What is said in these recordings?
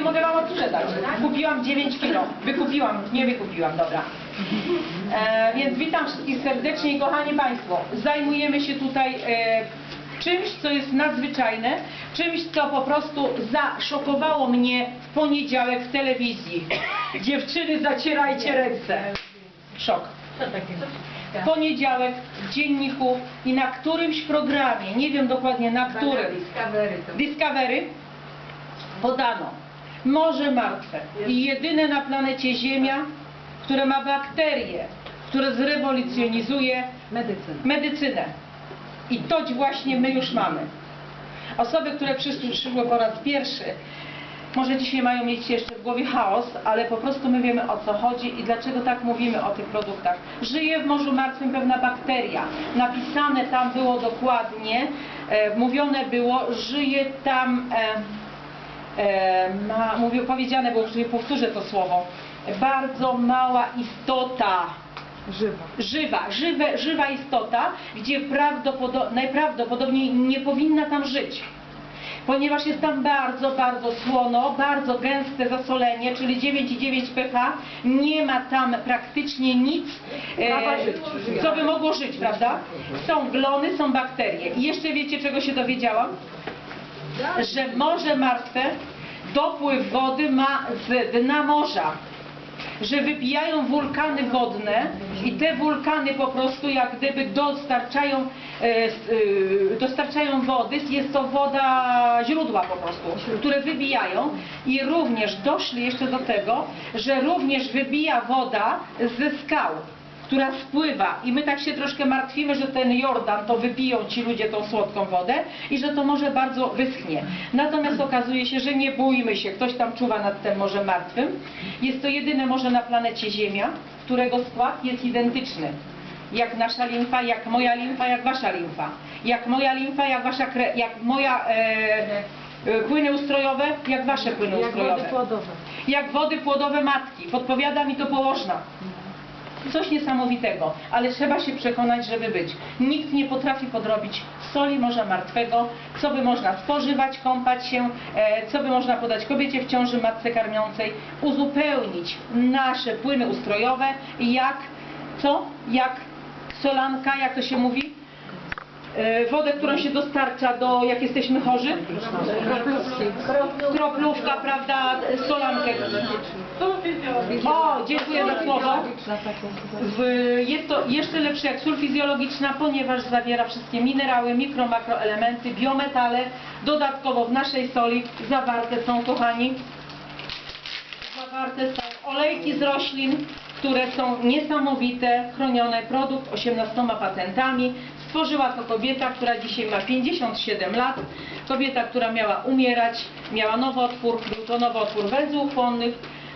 nie mogę wam odsprzedać. Kupiłam 9 kilo. Wykupiłam, nie wykupiłam, dobra. E, więc witam wszystkich serdecznie i kochani Państwo, zajmujemy się tutaj e, czymś, co jest nadzwyczajne, czymś, co po prostu zaszokowało mnie w poniedziałek w telewizji. Dziewczyny, zacierajcie ręce. Szok. W poniedziałek w dzienniku i na którymś programie, nie wiem dokładnie na którym, Discovery podano Morze Martwe i jedyne na planecie Ziemia, które ma bakterie, które zrewolucjonizuje Medycyn. medycynę. I to właśnie my już mamy. Osoby, które przyszły, po raz pierwszy, może dzisiaj mają mieć jeszcze w głowie chaos, ale po prostu my wiemy o co chodzi i dlaczego tak mówimy o tych produktach. Żyje w Morzu Martwym pewna bakteria. Napisane tam było dokładnie, e, mówione było, żyje tam, e, ma, mówił, powiedziane było, że powtórzę to słowo, bardzo mała istota Żywa. żywa, żywe, żywa istota, gdzie prawdopodo- najprawdopodobniej nie powinna tam żyć. Ponieważ jest tam bardzo, bardzo słono, bardzo gęste zasolenie, czyli 9,9 pH, nie ma tam praktycznie nic, e, żyć. co by mogło żyć, prawda? Są glony, są bakterie. I jeszcze wiecie, czego się dowiedziałam? Że Morze Martwe dopływ wody ma z dna morza że wypijają wulkany wodne i te wulkany po prostu jak gdyby dostarczają, e, e, dostarczają wody, jest to woda źródła po prostu, które wybijają i również doszli jeszcze do tego, że również wybija woda ze skał która spływa i my tak się troszkę martwimy, że ten Jordan to wypiją ci ludzie tą słodką wodę i że to może bardzo wyschnie. Natomiast okazuje się, że nie bójmy się, ktoś tam czuwa nad tym Morzem Martwym. Jest to jedyne morze na planecie Ziemia, którego skład jest identyczny. Jak nasza limfa, jak moja limfa, jak wasza limfa. Jak moja limfa, jak wasza krew, jak moja e, e, płyny ustrojowe, jak wasze płyny Jak ustrojowe. wody płodowe. Jak wody płodowe matki. Podpowiada mi to położna. Coś niesamowitego, ale trzeba się przekonać, żeby być. Nikt nie potrafi podrobić soli Morza Martwego, co by można spożywać, kąpać się, e, co by można podać kobiecie w ciąży, matce karmiącej, uzupełnić nasze płyny ustrojowe, jak, co? Jak solanka, jak to się mówi? E, wodę, którą się dostarcza do, jak jesteśmy chorzy? Kroplówka, prawda, solankę. O, dziękuję za słowo. Jest to jeszcze lepsze jak sól fizjologiczna, ponieważ zawiera wszystkie minerały, mikro, makroelementy, biometale. Dodatkowo w naszej soli zawarte są, kochani, zawarte są olejki z roślin, które są niesamowite, chronione, produkt 18 patentami. Stworzyła to kobieta, która dzisiaj ma 57 lat. Kobieta, która miała umierać, miała nowotwór, był to nowotwór węzłów.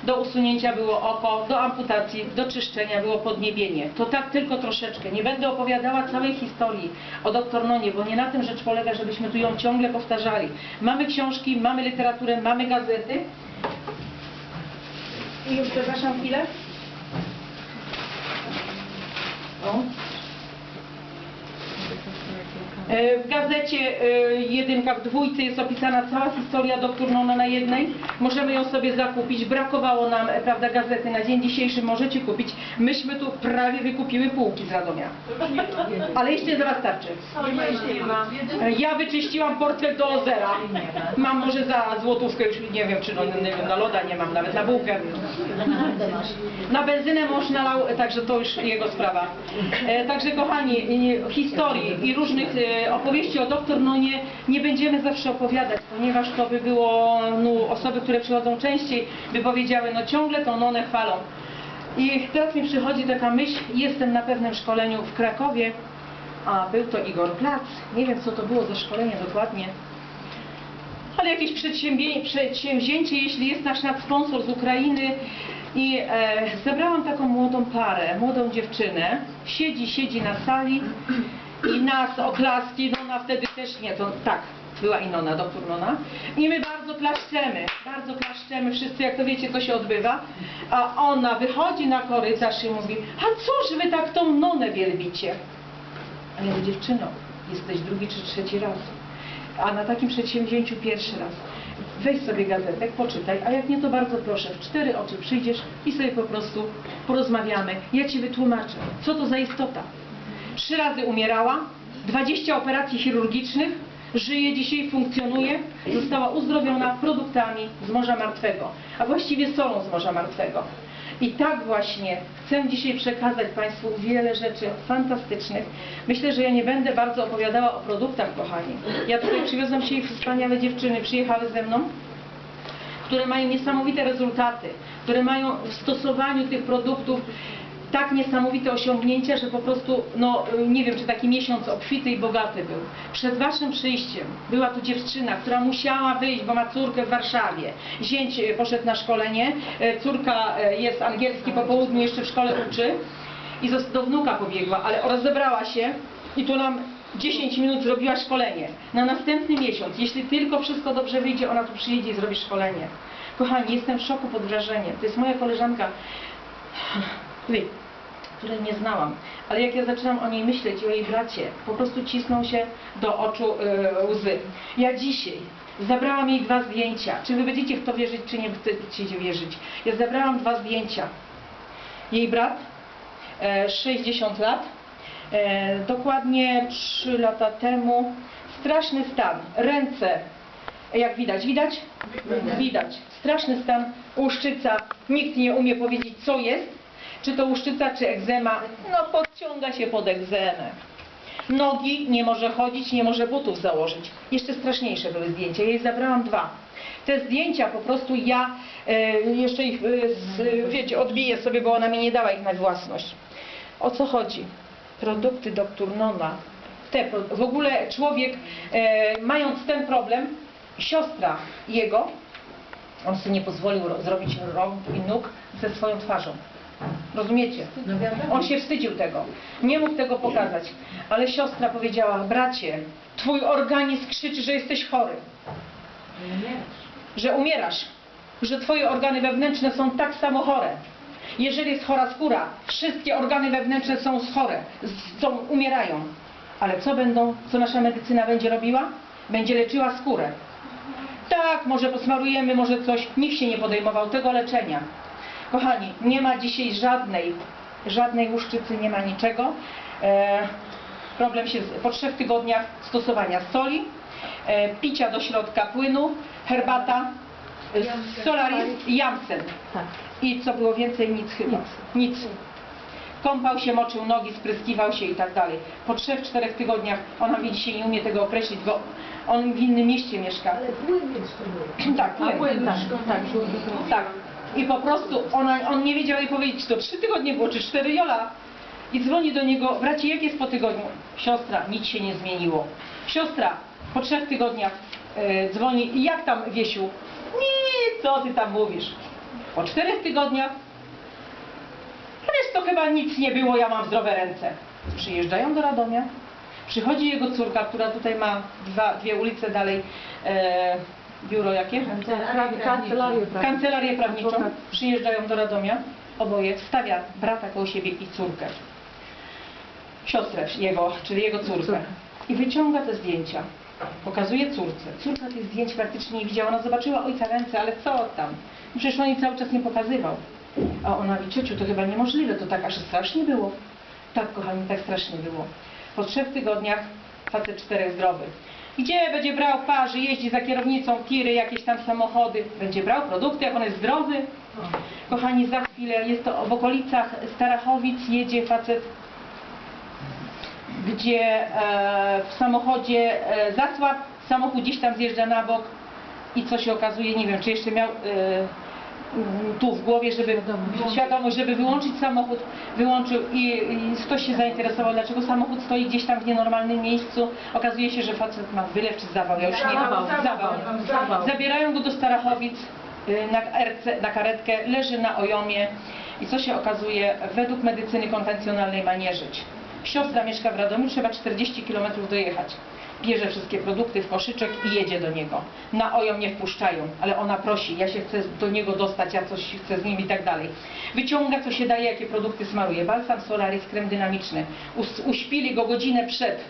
Do usunięcia było oko, do amputacji, do czyszczenia było podniebienie. To tak tylko troszeczkę. Nie będę opowiadała całej historii o doktor Nonie, bo nie na tym rzecz polega, żebyśmy tu ją ciągle powtarzali. Mamy książki, mamy literaturę, mamy gazety. I już przepraszam chwilę. O. E, W gazecie e, jedynka w dwójce jest opisana cała historia doktor Nona na jednej. Możemy ją sobie zakupić. Brakowało nam, e, prawda, gazety na dzień dzisiejszy. Możecie kupić. Myśmy tu prawie wykupiły półki z Radomia. Ale jeszcze za was starczy. Ja wyczyściłam portfel do zera. Mam może za złotówkę już nie wiem, czy no, nie wiem, na loda nie mam nawet, na bułkę. Na benzynę mąż nalał, także to już jego sprawa. Także kochani, historii i różnych opowieści o doktor Nonie nie będziemy zawsze opowiadać, ponieważ to by było, no, osoby, które przychodzą częściej, by powiedziały, no ciągle tą Nonę chwalą. I teraz mi przychodzi taka myśl, jestem na pewnym szkoleniu w Krakowie, a był to Igor Plac, nie wiem co to było za szkolenie dokładnie, ale jakieś przedsięwzię- przedsięwzięcie, jeśli jest nasz nadsponsor z Ukrainy. I e, zebrałam taką młodą parę, młodą dziewczynę, siedzi, siedzi na sali i nas oklaski, no ona wtedy też nie, to tak, była i Nona, doktor Nona i my bardzo klaszczemy, bardzo klaszczemy, wszyscy jak to wiecie, to się odbywa, a ona wychodzi na korytarz i mówi, a cóż wy tak tą Nonę wielbicie? A ja mówię, dziewczyno, jesteś drugi czy trzeci raz. A na takim przedsięwzięciu pierwszy raz. weź sobie gazetek, poczytaj, a jak nie, to bardzo proszę, w cztery oczy przyjdziesz i sobie po prostu porozmawiamy. Ja Ci wytłumaczę, co to za istota. Trzy razy umierała, 20 operacji chirurgicznych, żyje dzisiaj, funkcjonuje, została uzdrowiona produktami z Morza Martwego, a właściwie solą z Morza Martwego. I tak właśnie chcę dzisiaj przekazać Państwu wiele rzeczy fantastycznych. Myślę, że ja nie będę bardzo opowiadała o produktach, kochani. Ja tutaj przywiozłam się i wspaniałe dziewczyny przyjechały ze mną, które mają niesamowite rezultaty, które mają w stosowaniu tych produktów tak niesamowite osiągnięcia, że po prostu, no nie wiem, czy taki miesiąc obfity i bogaty był. Przed waszym przyjściem była tu dziewczyna, która musiała wyjść, bo ma córkę w Warszawie. Zięć e, poszedł na szkolenie, e, córka jest angielski po południu, jeszcze w szkole uczy i do wnuka pobiegła, ale rozebrała się i tu nam 10 minut zrobiła szkolenie. Na następny miesiąc, jeśli tylko wszystko dobrze wyjdzie, ona tu przyjedzie i zrobi szkolenie. Kochani, jestem w szoku pod wrażeniem. To jest moja koleżanka, Wy, której nie znałam, ale jak ja zaczynam o niej myśleć i o jej bracie, po prostu cisną się do oczu e, łzy. Ja dzisiaj zabrałam jej dwa zdjęcia. Czy wy będziecie w to wierzyć, czy nie będziecie wierzyć? Ja zabrałam dwa zdjęcia. Jej brat, e, 60 lat, e, dokładnie 3 lata temu, straszny stan, ręce, jak widać, widać? Widać. Straszny stan, łuszczyca, nikt nie umie powiedzieć co jest, czy to łuszczyca, czy egzema, no podciąga się pod egzemę. Nogi, nie może chodzić, nie może butów założyć. Jeszcze straszniejsze były zdjęcia, ja jej zabrałam dwa. Te zdjęcia po prostu ja e, jeszcze ich, e, wiecie, odbiję sobie, bo ona mi nie dała ich na własność. O co chodzi? Produkty Dr. Nona. Te, w ogóle człowiek, e, mając ten problem, siostra jego, on sobie nie pozwolił ro- zrobić rąk i nóg ze swoją twarzą. Rozumiecie? On się wstydził tego. Nie mógł tego pokazać. Ale siostra powiedziała, bracie, twój organizm krzyczy, że jesteś chory. Że umierasz. Że twoje organy wewnętrzne są tak samo chore. Jeżeli jest chora skóra, wszystkie organy wewnętrzne są chore, są, umierają. Ale co będą, co nasza medycyna będzie robiła? Będzie leczyła skórę. Tak, może posmarujemy, może coś. Nikt się nie podejmował tego leczenia. Kochani, nie ma dzisiaj żadnej, żadnej łuszczycy, nie ma niczego. E, problem się po trzech tygodniach stosowania soli, e, picia do środka płynu, herbata, e, solaris i jamsen. Tak. I co było więcej? Nic chyba. Nic. Kąpał się, moczył nogi, spryskiwał się i tak dalej. Po trzech, czterech tygodniach, ona mi dzisiaj nie umie tego określić, bo on w innym mieście mieszka. Ale płyn jeszcze. Tak, płyn, tak, tak. Tak. I po prostu ona, on nie wiedział jej powiedzieć, czy to trzy tygodnie było, czy cztery Jola. I dzwoni do niego, bracie, jak jest po tygodniu? Siostra, nic się nie zmieniło. Siostra, po trzech tygodniach e, dzwoni, jak tam Wiesiu? Nie, co ty tam mówisz? Po czterech tygodniach, wiesz, to chyba nic nie było, ja mam zdrowe ręce. Przyjeżdżają do Radomia, przychodzi jego córka, która tutaj ma dwa, dwie ulice dalej, e, biuro jakie? Kancelarię prawniczą. kancelarię prawniczą, przyjeżdżają do Radomia, oboje, stawia brata koło siebie i córkę. Siostrę jego, czyli jego córkę. I wyciąga te zdjęcia. Pokazuje córce. Córka tych zdjęć praktycznie nie widziała. Ona zobaczyła ojca ręce, ale co tam? Przecież on jej cały czas nie pokazywał. A ona mówi, ciociu, to chyba niemożliwe, to tak aż strasznie było. Tak, kochani, tak strasznie było. Po trzech tygodniach facet czterech zdrowy. Gdzie będzie brał parzy, jeździ za kierownicą, tiry, jakieś tam samochody. Będzie brał produkty, jak on jest zdrowy. Kochani, za chwilę jest to w okolicach Starachowic, jedzie facet, gdzie e, w samochodzie e, samochód gdzieś tam zjeżdża na bok i co się okazuje, nie wiem, czy jeszcze miał e, tu w głowie, żeby świadomość, żeby wyłączyć samochód, wyłączył i, i ktoś się zainteresował, dlaczego samochód stoi gdzieś tam w nienormalnym miejscu. Okazuje się, że facet ma wylew czy zawał, ja już nie Zawał, zawał, zawał. Zabierają go do Starachowic y, na, RC, na karetkę, leży na ojomie i co się okazuje, według medycyny konwencjonalnej ma nie żyć. Siostra mieszka w Radomiu, trzeba 40 km dojechać. Bierze wszystkie produkty w koszyczek i jedzie do niego. Na ojom nie wpuszczają, ale ona prosi, ja się chcę do niego dostać, ja coś chcę z nim i tak dalej. Wyciąga co się daje, jakie produkty smaruje. Balsam Solaris, krem dynamiczny. Uśpili go godzinę przed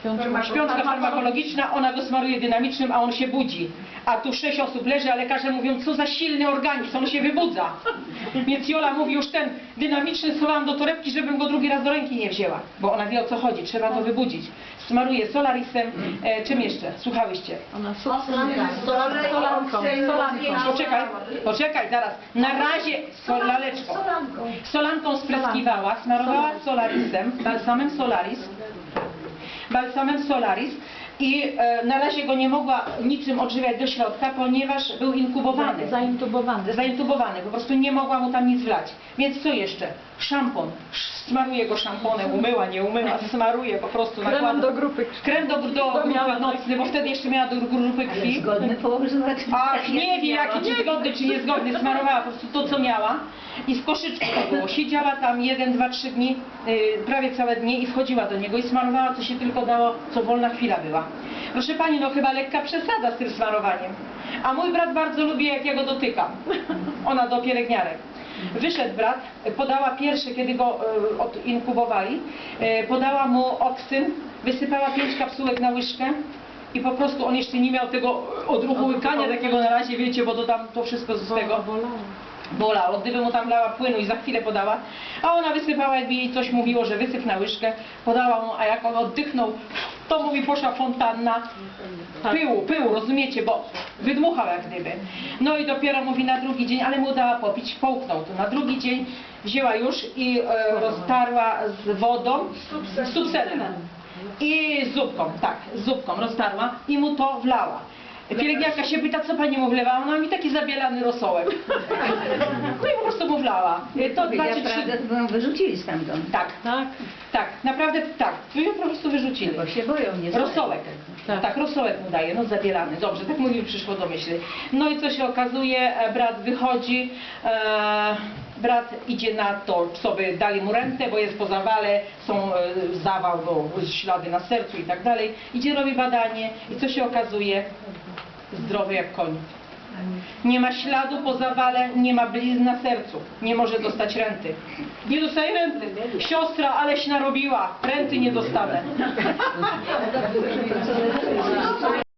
Śpiączka. Śpiączka farmakologiczna, ona go smaruje dynamicznym, a on się budzi. A tu sześć osób leży, a lekarze mówią, co za silny organizm, on się wybudza. Więc Jola mówi, już ten dynamiczny schowałam do torebki, żebym go drugi raz do ręki nie wzięła. Bo ona wie o co chodzi, trzeba go wybudzić. Smaruje solarisem, e, czym jeszcze? Słuchałyście? Ona solanką. Solanką. Poczekaj, poczekaj, zaraz. Na razie, solaleczko. Solanką. Solanką spryskiwała, smarowała solarisem, balsamem solaris, balsamem solaris i e, na razie go nie mogła niczym odżywiać do środka, ponieważ był inkubowany. Zaintubowany. Zaintubowany, po prostu nie mogła mu tam nic wlać. Więc co jeszcze? Szampon. Smaruje go szamponem, umyła, nie umyła, smaruje po prostu Kremem nakłada. do grupy krwi. Krem do, do grupy nocny, bo wtedy jeszcze miała do grupy krwi. Zgodny położyła Ach, nie wie jaki czy zgodny, czy niezgodny, smarowała po prostu to, co miała i w koszyczku to było. Siedziała tam jeden, dwa, trzy dni, yy, prawie całe dni i wchodziła do niego i smarowała, co się tylko dało, co wolna chwila była. Proszę Pani, no chyba lekka przesada z tym smarowaniem. A mój brat bardzo lubi, jak ja go dotykam. Ona do pielęgniarek. Wyszedł brat, podała pierwsze, kiedy go y, odinkubowali, y, podała mu oksyn, wysypała pięć kapsułek na łyżkę i po prostu on jeszcze nie miał tego odruchu łykania takiego na razie, wiecie, bo to tam to wszystko z tego Bolało. Gdyby mu tam dała płynu i za chwilę podała, a ona wysypała, jakby jej coś mówiło, że wysyp na łyżkę, podała mu, a jak on oddychnął, to mówi poszła fontanna pyłu, pyłu, rozumiecie, bo wydmuchał jak gdyby. No i dopiero mówi na drugi dzień, ale mu dała popić, połknął to. Na drugi dzień wzięła już i e, roztarła z wodą, z subsenem. I zupką, tak, z zupką roztarła i mu to wlała. Pielęgniarka się pyta, co pani mu wlewa? Ona mi taki zabielany rosołek. No i po prostu mu wlała. To dwa czy trzy... Naprawdę to ją wyrzucili stamtąd. Tak, Tak. tak, naprawdę tak. Tu ją po prostu wyrzucili. Bo się boją, nie znają Rosołek. Tak. Tak. rosołek mu daje, no zabielany. Dobrze, tak mi przyszło do myśli. No i co się okazuje, e, brat wychodzi, e, brat idzie na to, co by dali mu rentę, bo jest po zawale, są e, zawał, bo ślady na sercu i tak dalej. Idzie, robi badanie i co się okazuje? Zdrowy jak koń. Nie ma śladu po zawale, nie ma blizn na sercu. Nie może dostać renty. Nie dostaje renty. Siostra, aleś narobiła. Renty nie dostanę.